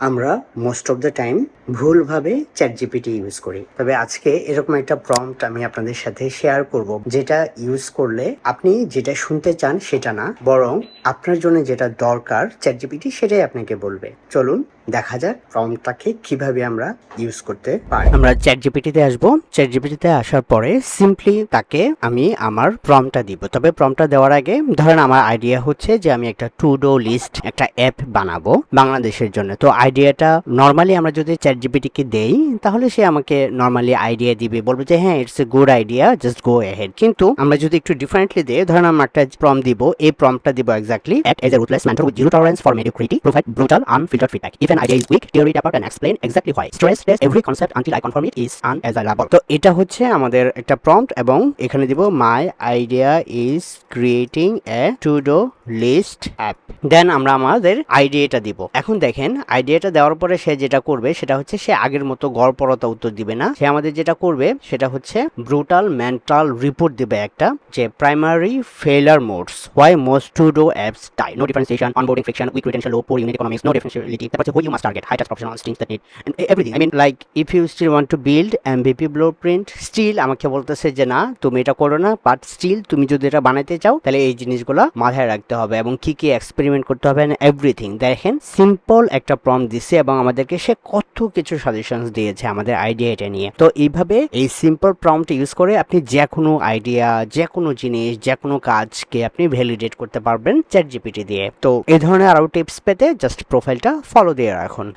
আমরা most of the time ভুলভাবে chat GPT use করি। তবে আজকে এরকম একটা প্রম্পট আমি আপনাদের সাথে শেয়ার করব, যেটা ইউজ করলে আপনি যেটা শুনতে চান সেটা না, বরং আপনার জন্য যেটা দরকার চ্যাট জিপিটি সেটাই আপনাকে বলবে। চলুন দেখা যাক প্রম্পটটাকে কীভাবে আমরা ইউজ করতে পারি। আমরা চ্যাট জিপিটিতে আসব। চ্যাট জিপিটিতে আসার পরে সিম্পলি তাকে আমি আমার প্রম্পটটা দিব। তবে প্রম্পটটা দেওয়ার আগে ধরেন আমার আইডিয়া হচ্ছে যে আমি একটা টু ডো লিস্ট একটা অ্যাপ বানাবো বাংলাদেশের জন্য। তো আইডিয়াটা নর্মালি আমরা যদি চ্যাট জিপিটিকে দেই, তাহলে সে আমাকে নর্মালি আইডিয়া দিবে। বলবে যে হ্যাঁ it's a good idea just go ahead কিন্তু আমরা যদি একটু ডিফারেন্টলি দিই, ধরেন আমরা একটা প্রম দিব, এই প্রমটা দিব exactly act as a ruthless mentor with zero tolerance for mediocrity, provide brutal, unfiltered feedback if an idea is weak tear it apart and explain exactly why. Stress test, every concept until i confirm it is unassailable তো এটা হচ্ছে আমাদের একটা prompt এবং এখানে দিব my idea is creating a to do list app then আমরা আমাদের আইডিয়াটা দিব। এখন দেখেন আইডিয়াটা দেওয়ার পরে সে যেটা করবে, সেটা হচ্ছে সে আগের মতো গড়পরতা উত্তর দিবে না। সে আমাদের যেটা করবে, সেটা হচ্ছে ব্রুটাল মেন্টাল রিপোর্ট দিবে একটা, যে primary failure modes why most to do apps die no differentiation onboarding friction weak retention low poor unit economics no differentiality তারপর হচ্ছে who you must target high touch professional stings that need everything I mean like if you still want to build MVP blueprint আমাকে বলতেছে যে না, তুমি এটা করো না বাট স্টিল তুমি যদি এটা বানাইতে চাও, তাহলে এই জিনিসগুলো মাথায় রাখতে হবে এবং কি কি এক্সপেরিমেন্ট করতে হবে এভরিথিং দেখেন সিম্পল একটা প্রম দিছে এবং আমাদেরকে সে কত কিছু সাজেশনস দিয়েছে আমাদের আইডিয়া এটা নিয়ে। তো এইভাবে এই সিম্পল প্রম্পট ইউজ করে আপনি যে কোনো আইডিয়া যে কোনো জিনিস যে কোনো কাজকে আপনি ভ্যালিডেট করতে পারবেন চ্যাট জিপিটি দিয়ে। তো এই ধরনের আরও টিপস পেতে জাস্ট প্রোফাইলটা ফলো দিয়ে Dragon